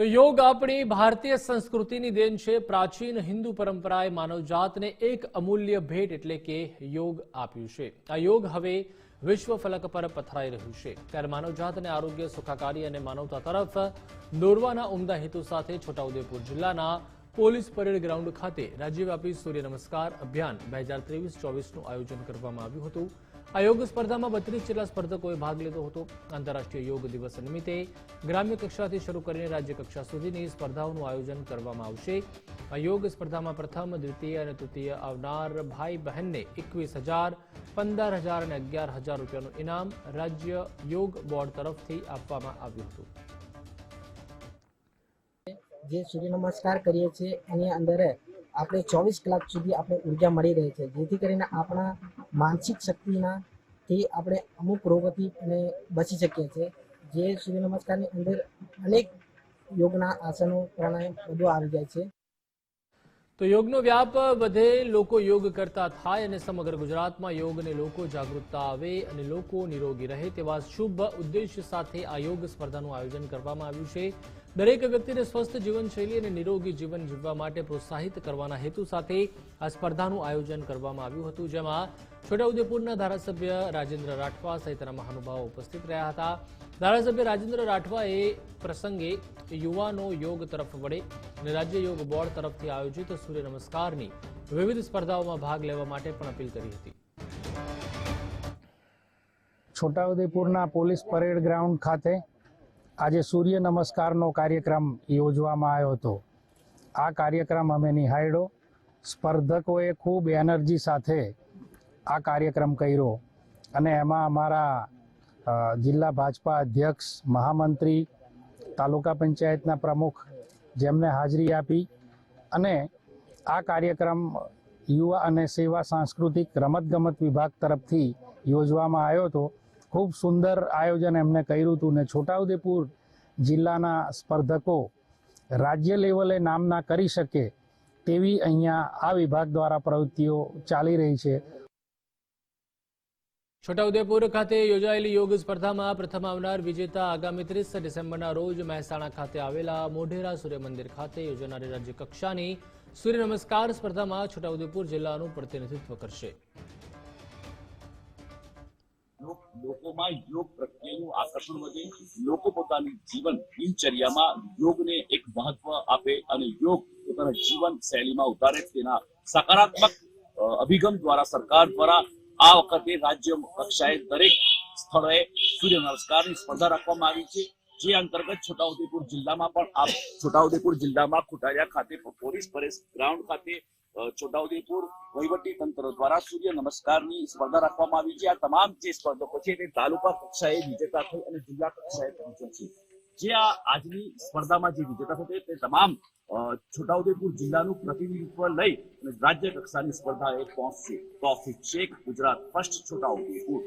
તો યોગ આપણી ભારતીય સંસ્કૃતિની દેન છે. પ્રાચીન હિન્દુ પરંપરાએ માનવજાતને એક અમૂલ્ય ભેટ એટલે કે યોગ આપ્યું છે. આ યોગ હવે વિશ્વ ફલક પર પથરાઈ રહ્યું છે. ત્યારે માનવજાતને આરોગ્ય સુખાકારી અને માનવતા તરફ દોરવાના ઉમદા હેતુ સાથે છોટાઉદેપુર જિલ્લાના પોલીસ પરેડ ગ્રાઉન્ડ ખાતે રાજ્યવ્યાપી સૂર્ય નમસ્કાર અભિયાન બે હજાર ત્રેવીસ ચોવીસનું આયોજન કરવામાં આવ્યું હતું. આ યોગ સ્પર્ધામાં બત્રીસ જેટલા સ્પર્ધકોએ ભાગ લીધો હતો. આંતરરાષ્ટ્રીય યોગ દિવસ નિમિત્તે ગ્રામ્ય કક્ષાથી શરૂ કરીને રાજ્ય કક્ષા સુધીની સ્પર્ધાઓનું આયોજન કરવામાં આવશે. આ યોગ સ્પર્ધામાં પ્રથમ, દ્વિતીય અને તૃતીય આવનાર ભાઈ બહેનને એકવીસ હજાર, પંદર હજાર અને અગિયાર હજાર રૂપિયાનું ઇનામ રાજ્ય યોગ બોર્ડ તરફથી આપવામાં આવ્યું હતું. જે સૂર્ય નમસ્કાર કરીએ છીએ, એની અંદર આપણે ચોવીસ કલાક સુધી આપણે ઊર્જા મળી રહે છે. જેથી કરીને આપણા માનસિક શક્તિના થી આપણે અમુક રોગોથી અને બચી શકીએ છીએ. જે સૂર્ય નમસ્કારની અંદર અનેક યોગના આસનો, પ્રાણાયામ બધું આવી જાય છે. તો યોગનો વ્યાપ વધે, લોકો યોગ કરતા થાય અને સમગ્ર ગુજરાતમાં યોગને લોકો જાગૃતતા આવે અને લોકો નિરોગી રહે તેવા શુભ ઉદ્દેશ્ય સાથે આ યોગ સ્પર્ધાનું આયોજન કરવામાં આવ્યું છે. દરેક વ્યક્તિને સ્વસ્થ જીવનશૈલી અને નિરોગી જીવન જીવવા માટે પ્રોત્સાહિત કરવાના હેતુ સાથે આ સ્પર્ધાનું આયોજન કરવામાં આવ્યું હતું, જેમાં છોટાઉદેપુરના ધારાસભ્ય રાજેન્દ્ર રાઠવા સહિતના મહાનુભાવો ઉપસ્થિત રહ્યા હતા. ધારાસભ્ય રાજેન્દ્ર રાઠવા એ પ્રસંગે યુવાનો યોગ તરફ વળે અને રાજ્ય યોગ બોર્ડ તરફથી આયોજિત સૂર્ય નમસ્કારની વિવિધ સ્પર્ધાઓમાં ભાગ લેવા માટે પણ અપીલ કરી હતી. છોટાઉદેપુરના પોલીસ પરેડ ગ્રાઉન્ડ ખાતે આજે સૂર્ય નમસ્કારનો કાર્યક્રમ યોજવામાં આવ્યો હતો. આ કાર્યક્રમ અમે નિહાળ્યો. સ્પર્ધકોએ ખૂબ એનર્જી સાથે આ કાર્યક્રમ કર્યો અને એમાં અમારા જિલ્લા ભાજપા અધ્યક્ષ, મહામંત્રી, તાલુકા પંચાયતના પ્રમુખ જેમને હાજરી આપી અને આ કાર્યક્રમ યુવા અને સેવા સાંસ્કૃતિક રમતગમત વિભાગ તરફથી યોજવામાં આવ્યો હતો. ખૂબ સુંદર આયોજન એમને કર્યું હતું ને છોટાઉદેપુર જિલ્લાના સ્પર્ધકો રાજ્ય લેવલે નામના કરી શકે તેવી અહીંયા આ વિભાગ દ્વારા પ્રવૃત્તિઓ ચાલી રહી છે. છોટાઉદેપુર ખાતે યોજાયેલી યોગ સ્પર્ધામાં પ્રથમ આવનાર વિજેતા આગામી ત્રીસ ડિસેમ્બરના રોજ મહેસાણા ખાતે આવેલા મોઢેરા સૂર્ય ખાતે યોજાનારી રાજ્યકક્ષાની સૂર્ય નમસ્કાર સ્પર્ધામાં છોટાઉદેપુર જિલ્લાનું પ્રતિનિધિત્વ કરશે. લોકોમાં યોગ પ્રત્યેનું આકર્ષણ વધે, લોકો પોતાની જીવન દિનચર્યામાં યોગને એક મહત્વ આપે અને યોગ પોતાના જીવન શૈલીમાં ઉતારે તેના સકારાત્મક અભિગમ દ્વારા સરકાર દ્વારા આ વખતે રાજ્ય કક્ષાએ દરેક સ્થળોએ સૂર્ય નમસ્કારની સ્પર્ધા રાખવામાં આવી છે, જે અંતર્ગત છોટાઉદેપુર જિલ્લામાં પણ આ છોટાઉદેપુર જિલ્લામાં ખુટારિયા ખાતે પોલીસ પરેશ ગ્રાઉન્ડ ખાતે છોટાઉદેપુર વહીવટી તંત્ર દ્વારા સૂર્ય નમસ્કારની સ્પર્ધા રાખવામાં આવી છે. આ તમામ જે સ્પર્ધકો છે તે તાલુકા કક્ષાએ વિજેતા થઈ અને જિલ્લા કક્ષાએ પહોંચ્યા છે. જે આ આજની સ્પર્ધામાં જે વિજેતા થશે તે તમામ છોટાઉદેપુર જિલ્લાનું પ્રતિનિધિત્વ લઈ અને રાજ્ય કક્ષાની સ્પર્ધાએ પહોંચશે. તોફિક શેખ ગુજરાત ફર્સ્ટ છોટાઉદેપુર.